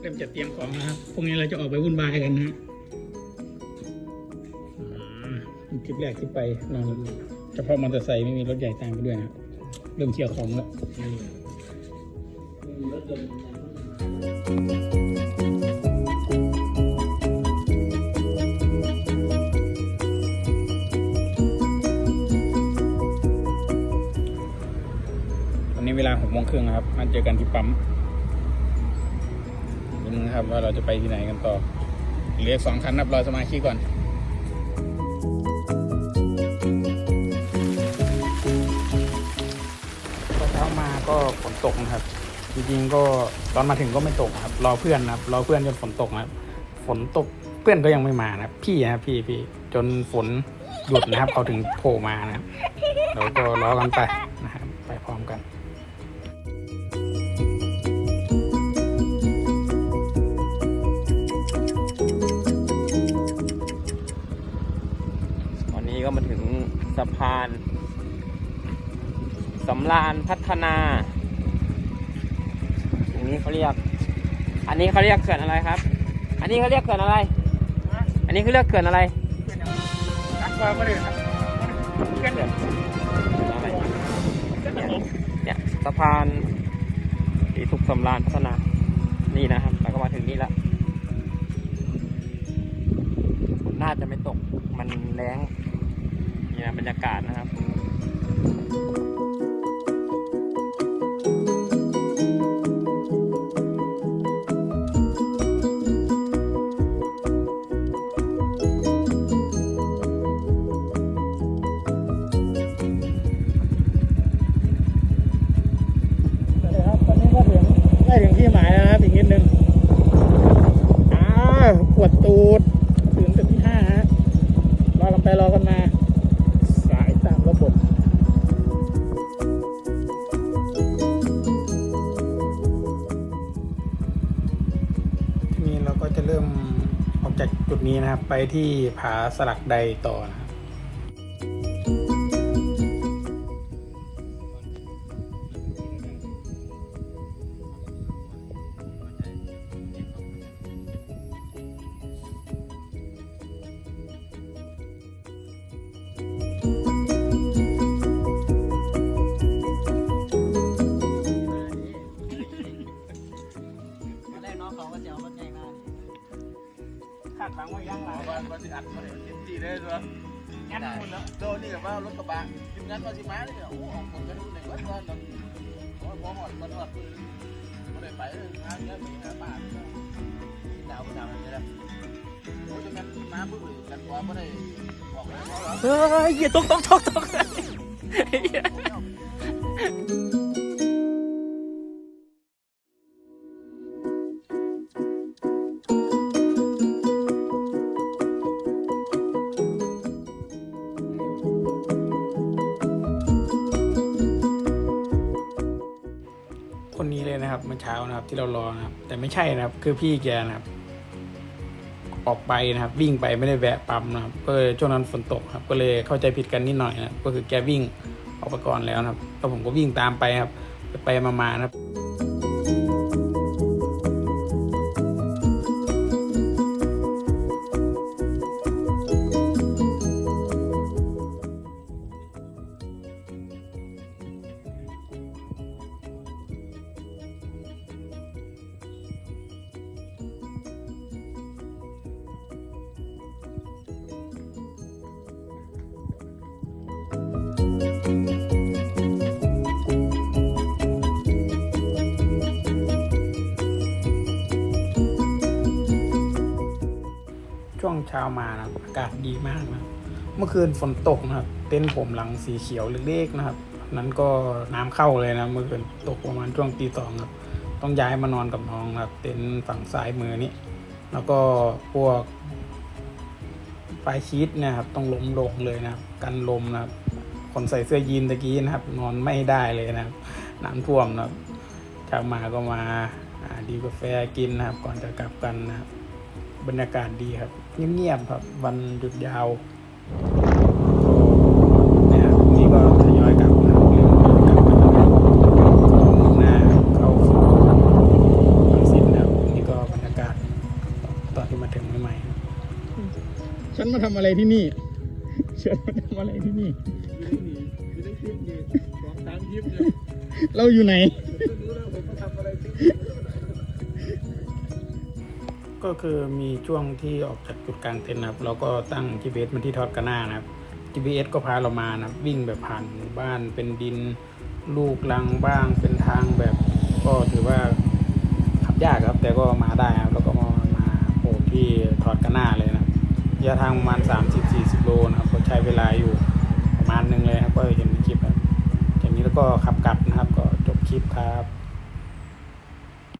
เริ่มจัดเตรียมของนะครับพรุ่งนี้เราจะออกไปวุ่นวายกันนะฮะอ่าทริปแรกที่ไปนอนเฉพาะมอเตอร์ไซค์ไม่มีรถใหญ่ตามไปด้วยนะครับเริ่มเคลียร์ของแล้วตอนนี้เวลาหกโมงครึ่งนะครับมาเจอกันที่ปั๊มดู นะครับ ว่าเราจะไปที่ไหนกันต่อเหลือสองคันนับรอสมาชิกก่อนตอนเช้ามาก็ฝนตกนะครับ จริงๆก็ตอนมาถึงก็ไม่ตกครับ รอเพื่อนนะครับรอเพื่อนจนฝนตกนะครับฝนตกเพื่อนก็ยังไม่มานะครับพี่นะครับพี่พี่จนฝนหยุดนะครับเขาถึงโผล่มานะครับเราก็รอกันไปะพานสำราญพัฒนาตรงนี้เขาเรียก อันนี้เขาเรียกเขื่อนอะไรครับ อันนี้เขาเรียกเขื่อนอะไร อันนี้เขาเรียกเขื่อนอะไรรักว่าก็เรับเพื่อนเขื่อนอะไรเนี่ยสะพานสีสุขสำราญพัฒนา นี่นะครับแล้วก็มาถึงนี่แล้วน่าจะไม่ตกมันแรง นี่นะบรรยากาศนะครับ ออกจากจุดนี้นะครับไปที่ผาสลักใดต่อนะครับ เนี่ยเต็มที่เลยตัวงัดหมดแล้วโดนนี่แบบว่ารถกระบะทีมงานมาสิมาเนี่ยโอ้ออกคนกันในวัดวันเราพอพอหอดมันหอดไม่ได้ไปเลยงานเยอะมีหาป่าที่ดาวก็ดาวอะไรเนี่ยโอ้ยจะงั้นมาบึ้งเลยกันกว่าไม่ได้บอกเลยเพราะว่าเฮ้ยอย่าตกตกตกตก เช้านะครับ ที่เรารอนะครับ แต่ไม่ใช่นะครับ คือพี่แกนะครับ ออกไปนะครับ วิ่งไปไม่ได้แวะปั๊มนะครับก็เลยช่วงนั้นฝนตกครับ ก็เลยเข้าใจผิดกันนิดหน่อยนะก็คือแกวิ่งออกไปก่อนแล้วนะครับแล้วผมก็วิ่งตามไปครับ ไปไปมาๆนะครับ ช่วงเช้ามานะครับอากาศดีมากนะเมื่อคืนฝนตกนะครับ เต็นท์ผมหลังสีเขียวเล็กๆนะครับ นั้นก็น้ำเข้าเลยนะเมื่อคืนตกประมาณช่วงตีสองครับ ต้องย้ายมานอนกับน้องครับ เต็นท์ฝั่งซ้ายมือนี้แล้วก็พวกไฟชีตเนะครับ ต้องล้มลงเลยนะครับ กันลมนะครับ คนใส่เสื้อยีนตะกี้นะครับ นอนไม่ได้เลยนะครับน้ำท่วมนะครับเช้ามาก็มาอ่าดีกาแฟกินนะครับ ก่อนจะกลับกันนะครับบรรยากาศดีครับ เงียบๆครับวันหยุดยาวเนี่ยนี่ก็ทยอยกลับนะกลับกันมุ่งหน้าเข้าสู่บางสิ้นแล้วนี่ก็บรรยากาศตอนที่มาถึงใหม่ฉันมาทำอะไรที่นี่ฉันมาทำอะไรที่นี่ เราอยู่ไหน ก็คือมีช่วงที่ออกจากจุดกลางเต็นท์นะครับเราก็ตั้ง GPS มาที่ทอดกาน่านะครับ GPS ก็พาเรามานะครับ วิ่งแบบผ่านหมู่บ้านเป็นดินลูกลังบ้างเป็นทางแบบ ก็ถือว่าขับยากครับ แต่ก็มาได้ครับแล้วก็มามาโผล่ที่ทอดกาน่าเลยนะระยะทางประมาณ 30-40 โลนะครับก็ใช้เวลาอยู่ประมาณหนึงเลยครับก็เห็นในคลิปครับจากนี้แล้วก็ขับกลับนะครับ ก็จบคลิปครับ